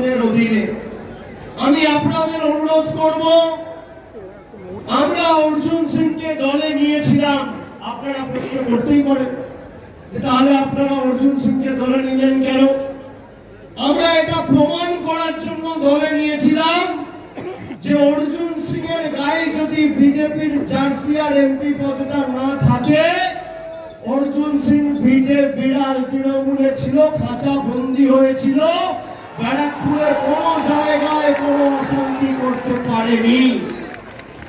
কমিশনের অধীনে। আমি আপনাদের অনুরোধ করব, আমরা অর্জুন সিংকে দলে নিয়েছিলাম। আপনারা প্রশ্ন করতেই পারেন যে তাহলে আপনারা অর্জুন সিংকে দলে নিলেন কেন? আমরা এটা প্রমাণ করার জন্য দলে নিয়েছিলাম যে অর্জুন সিং এর গায়ে যদি বিজেপির জার্সি আর এমপি পদটা না থাকে, অর্জুন সিং বিজেপি বিড়াল তৃণমূলে ছিল খাঁচা বন্দি হয়েছিল ব্যারাকপুরে কোনো জায়গায় কোনো অশান্তি করতে পারেনি।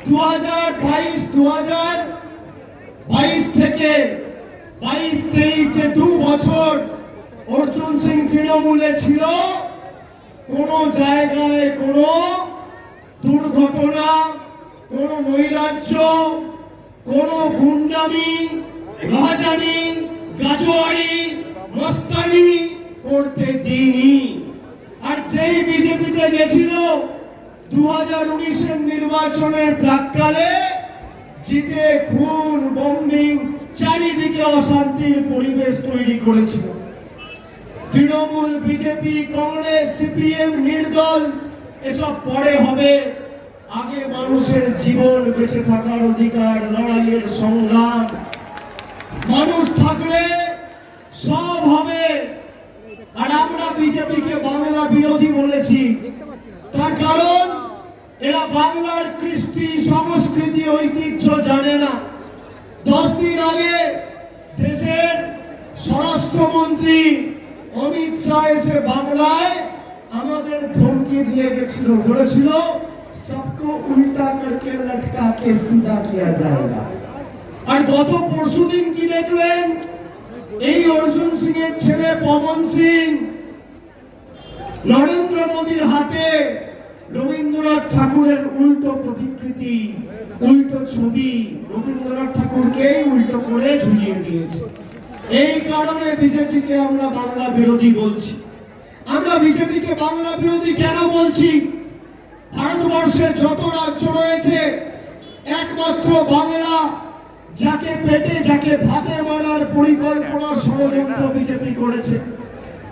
দু হাজার বাইশ দু হাজার বাইশ থেকে বাইশ, তেইশ যে দু বছর অর্জুন সিং তৃণমূলে ছিল। কোন জায়গায় কোন দুর্ঘটনা, কোন নৈরাজ্য, কোন গুন্ডামি, রাজানি, গাজোয়ারি, মস্তানি করতে দিইনি। আর যেই বিজেপিতে গেছিল দু হাজার উনিশের নির্বাচনের প্রাককালে, জিতে খুন বম্বিং চারিদিকে অশান্তির পরিবেশ তৈরি করেছিল। তৃণমূল, বিজেপি, কংগ্রেস, সিপিএম নির্দল, এসব পরে হবে। আগে মানুষের জীবন বেঁচে থাকার অধিকার, লড়াইয়ের সংগ্রাম। মানুষ থাকলে সব হবে। আর আমরা বিজেপিকে বিরোধী বলেছি। তার কারণ, এরা বাংলার কৃষ্টি, সংস্কৃতি, ঐতিহ্য জানে না। দশ দিন আগে দেশের স্বরাষ্ট্রমন্ত্রী অমিত শাহ এসে বাংলায় আমাদের ধমকি দিয়ে গেছিল, বলেছিল, সবকো উল্টা করকে লটকা কে সিধা কিয়া যায়গা আর গত পরশুদিন কি দেখলেন? এই অর্জুন সিং এর ছেলে পবন সিং নরেন্দ্র মোদীর হাতে রবীন্দ্রনাথ ঠাকুরের উল্টো প্রতিকৃতি, উল্টো ছবি। রবীন্দ্রনাথ ঠাকুরকে উল্টো করে ঝুলিয়ে দিয়েছে। এই কারণে বিজেপিকে আমরা বাংলা বিরোধী বলছি। আমরা বিজেপিকে বাংলা বিরোধী কেন বলছি? ভারতবর্ষের যত রাজ্য রয়েছে, একমাত্র বাংলা, যাকে পেটে, যাকে ভাতে মারার পরিকল্পনা ষড়যন্ত্র বিজেপি করেছে।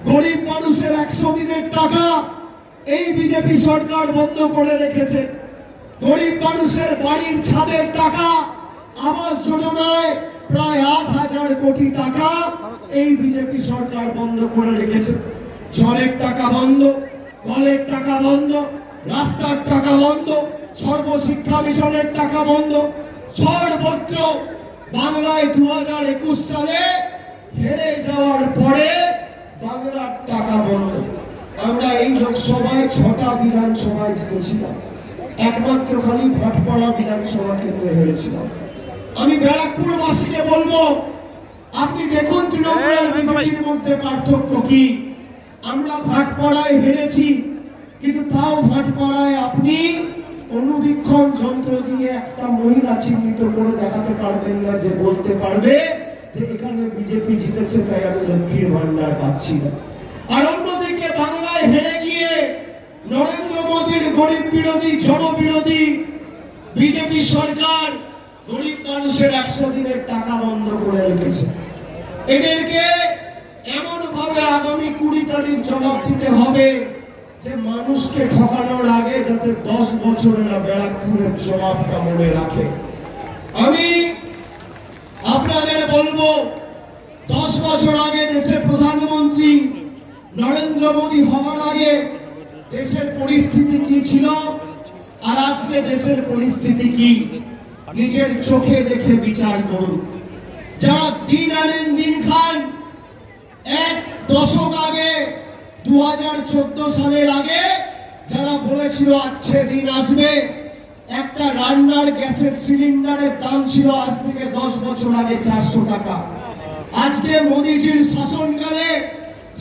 গরিব মানুষের একশো দিনের টাকা এই বিজেপি সরকার বন্ধ করে রেখেছে। গরিব মানুষের বাড়ির ছাদের টাকা, আবাস যোজনায় প্রায় আট হাজার কোটি টাকা এই বিজেপি সরকার বন্ধ করে রেখেছে। জলের টাকা বন্ধ, কলের টাকা বন্ধ, রাস্তার টাকা বন্ধ, সর্বশিক্ষা মিশনের টাকা বন্ধ। সর্বত্র বাংলায় দু হাজার একুশ সালে হেরে যাওয়ার পরে বাংলার টাকা বন্ধ। আমরা এই লোকসভায় ছটা বিধানসভায় জিতেছিলাম। একমাত্র খালি ভাটপাড়া বিধানসভা কেন্দ্রে হেরেছিলাম আমি ব্যারাকপুর বাসীকে বলব আপনি দেখুন তৃণমূল আর বিজেপির মধ্যে পার্থক্য কি? আমরা ভাটপাড়ায় হেরেছি কিন্তু তাও ভাটপাড়ায় আপনি অনুবীক্ষণ যন্ত্র দিয়ে একটা মহিলা চিহ্নিত করে দেখাতে পারবেন না যে বলতে পারবে। যে এখানে বিজেপি জিতেছে, তাই আমি লক্ষ্মীর ভান্ডার পাচ্ছি না। আর অন্যদিকে বাংলায় হেরে গিয়ে নরেন্দ্র মোদীর গরিব বিরোধী জনবিরোধী বিজেপি সরকার গরিব মানুষের একশো দিনের টাকা বন্ধ করে রেখেছে। এদেরকে এমন ভাবে আগামী কুড়ি তারিখ জবাব দিতে হবে যে মানুষকে ঠকানোর আগে যাতে দশ বছরেরা ব্যারাকপুরের জবাবটা মনে রাখে। আমি আপনাদের বলব দশ বছর আগে দেশের প্রধানমন্ত্রী নরেন্দ্র মোদী হওয়ার আগে দেশের পরিস্থিতি কি ছিল? আর আজকে দেশের পরিস্থিতি কি? নিজের চোখে দেখে বিচার করুন। যারা দিন আনেন দিন খান, এক দশক আগে দু হাজার চোদ্দ সালের আগে যারা বলেছিল আচ্ছে দিন আসবে একটা রান্নার গ্যাসের সিলিন্ডারের দাম ছিল আজ থেকে দশ বছর আগে চারশো টাকা। আজকে মোদিজির শাসনকালে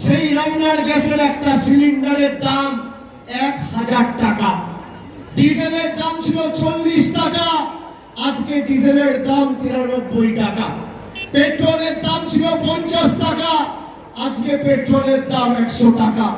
সেই রান্নার গ্যাসের একটা সিলিন্ডারের দাম এক হাজার টাকা। ডিজেলের দাম ছিল চল্লিশ টাকা, আজকে ডিজেলের দাম তিরানব্বই টাকা। পেট্রোলের দাম ছিল পঞ্চাশ টাকা, আজকে পেট্রোলের দাম একশো টাকা।